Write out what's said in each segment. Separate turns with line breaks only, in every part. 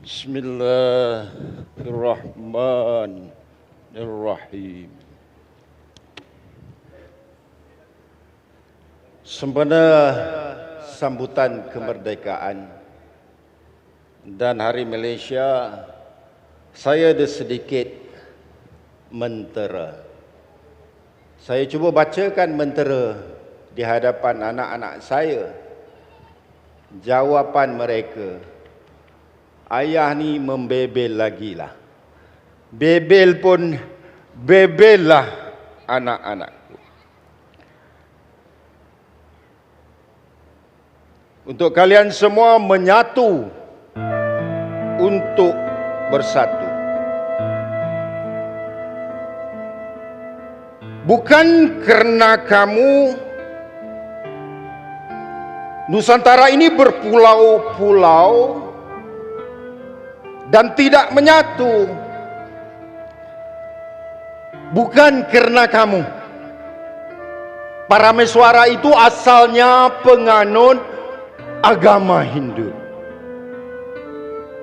Bismillahirrahmanirrahim. Sempena sambutan kemerdekaan dan Hari Malaysia, saya ada sedikit mentera. Saya cuba bacakan mentera di hadapan anak-anak saya. Jawapan mereka, ayah ni membebel lagi lah. Bebel pun bebel lah anak-anakku. Untuk kalian semua menyatu untuk bersatu. Bukan kerana kamu Nusantara ini berpulau-pulau dan tidak menyatu. Bukan kerana kamu. Para meswara itu asalnya penganut agama Hindu.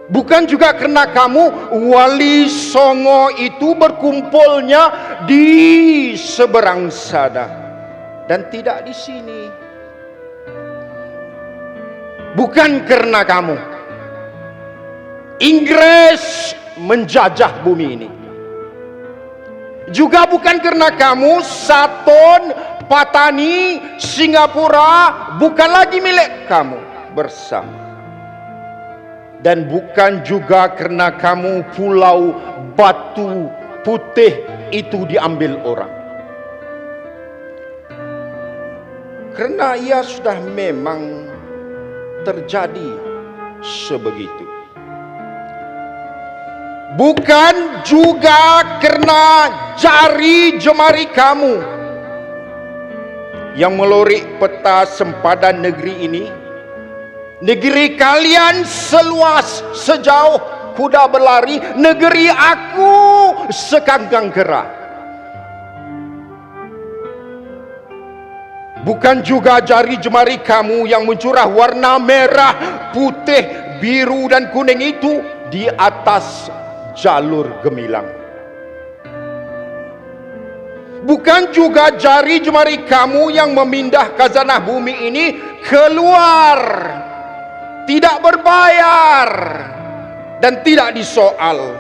Bukan juga kerana kamu wali songo itu berkumpulnya di seberang sana dan tidak di sini bukan karena kamu. Inggris menjajah bumi ini. Juga bukan karena kamu, Saturn, Patani, Singapura bukan lagi milik kamu bersama. Dan bukan juga karena kamu pulau batu putih itu diambil orang. Kerana ia sudah memang terjadi sebegitu. Bukan juga kerana jari jemari kamu yang melorik peta sempadan negeri ini. Negeri kalian seluas sejauh kuda berlari, negeri aku sekangkang gerak. Bukan juga jari jemari kamu yang mencurah warna merah, putih, biru dan kuning itu di atas jalur gemilang. Bukan juga jari jemari kamu yang memindah khazanah bumi ini keluar. Tidak berbayar dan tidak disoal.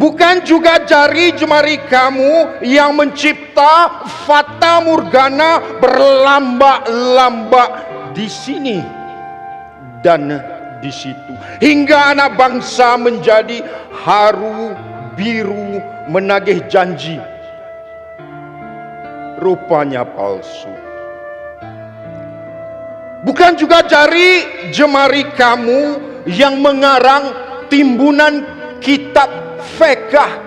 Bukan juga jari jemari kamu yang mencipta fata morgana berlambak-lambak di sini dan di situ. Hingga anak bangsa menjadi haru biru menagih janji. Rupanya palsu. Bukan juga jari jemari kamu yang mengarang timbunan kitab fekah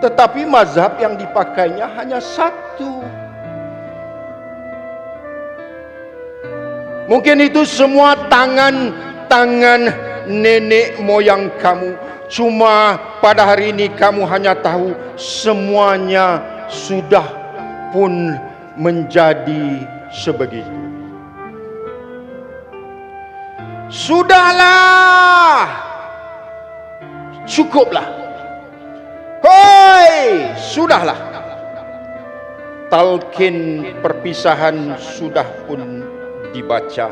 tetapi mazhab yang dipakainya hanya satu mungkin itu semua tangan-tangan nenek moyang kamu cuma pada hari ini kamu hanya tahu semuanya sudah pun menjadi sebegitu sudahlah cukuplah. Hoi, sudahlah. Talqin perpisahan sudah pun dibaca.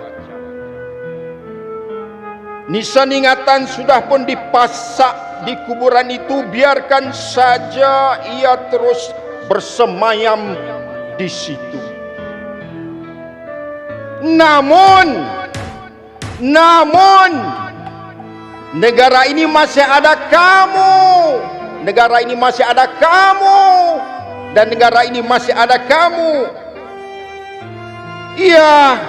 Nisan ingatan sudah pun dipasak di kuburan itu biarkan saja ia terus bersemayam di situ. Namun namun Negara ini masih ada kamu. Negara ini masih ada kamu. Dan negara ini masih ada kamu. Iya,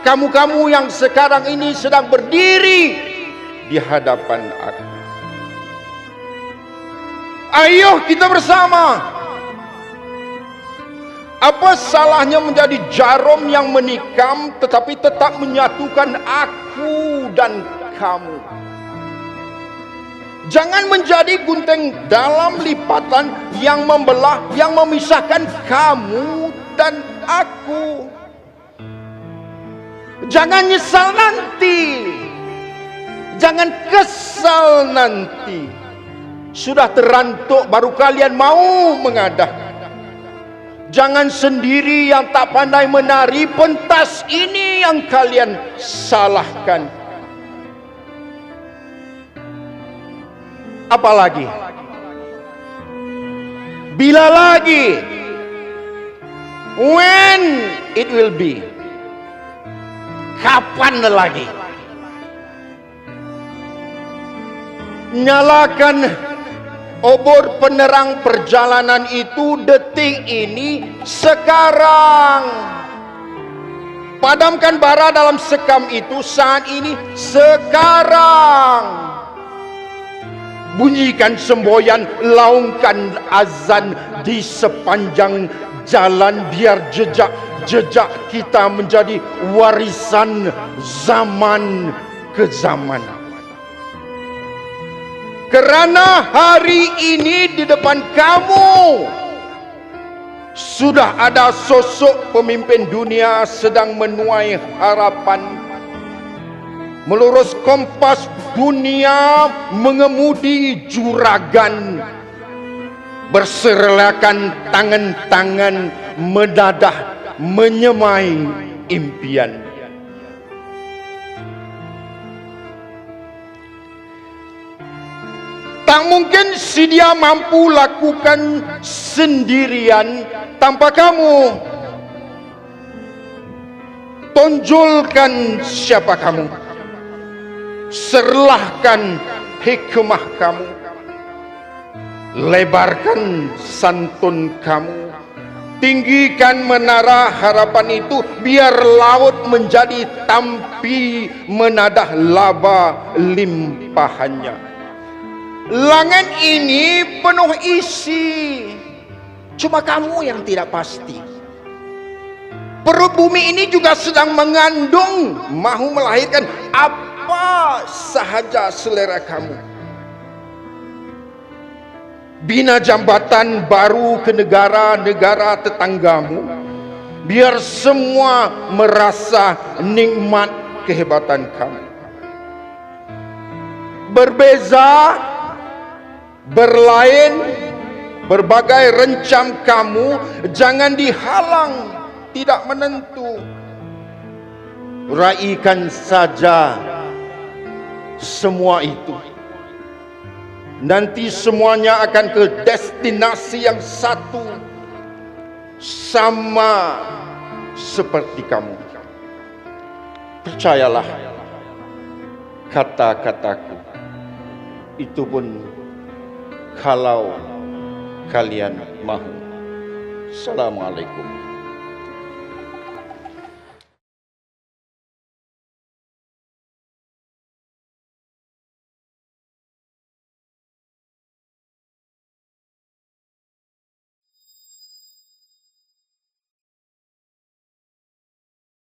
kamu-kamu yang sekarang ini sedang berdiri di hadapan aku. Ayo kita bersama. Apa salahnya menjadi jarum yang menikam tetapi tetap menyatukan aku dan kamu? Jangan menjadi gunting dalam lipatan yang membelah, yang memisahkan kamu dan aku. Jangan nyesal nanti. Jangan kesal nanti. Sudah terantuk baru kalian mau mengadah. Jangan sendiri yang tak pandai menari pentas ini yang kalian salahkan. Apalagi? Bila lagi? When it will be? Kapan lagi? Nyalakan obor penerang perjalanan itu detik ini sekarang. Padamkan bara dalam sekam itu saat ini sekarang. Bunyikan semboyan, laungkan azan di sepanjang jalan biar jejak jejak kita menjadi warisan zaman ke zaman. Kerana hari ini di depan kamu sudah ada sosok pemimpin dunia sedang menuai harapan melurus kompas dunia mengemudi juragan berserlakan tangan-tangan medadah menyemai impian. Tak mungkin si dia mampu lakukan sendirian tanpa kamu. Tonjolkan siapa kamu. Serlahkan hikmah kamu. Lebarkan santun kamu Tinggikan menara harapan itu biar laut menjadi tampi menadah laba limpahannya. Langit ini penuh isi. Cuma kamu yang tidak pasti. Perut bumi ini juga sedang mengandung mahu melahirkan apa sahaja selera kamu bina jambatan baru ke negara-negara tetanggamu. Biar semua merasa nikmat kehebatan kamu. Berbeza berlain berbagai rencam kamu jangan dihalang tidak menentu. Raikan saja semua itu Nanti semuanya akan ke destinasi yang satu. Sama seperti kamu. Percayalah kata-kataku Itu pun kalau kalian mahu. Assalamualaikum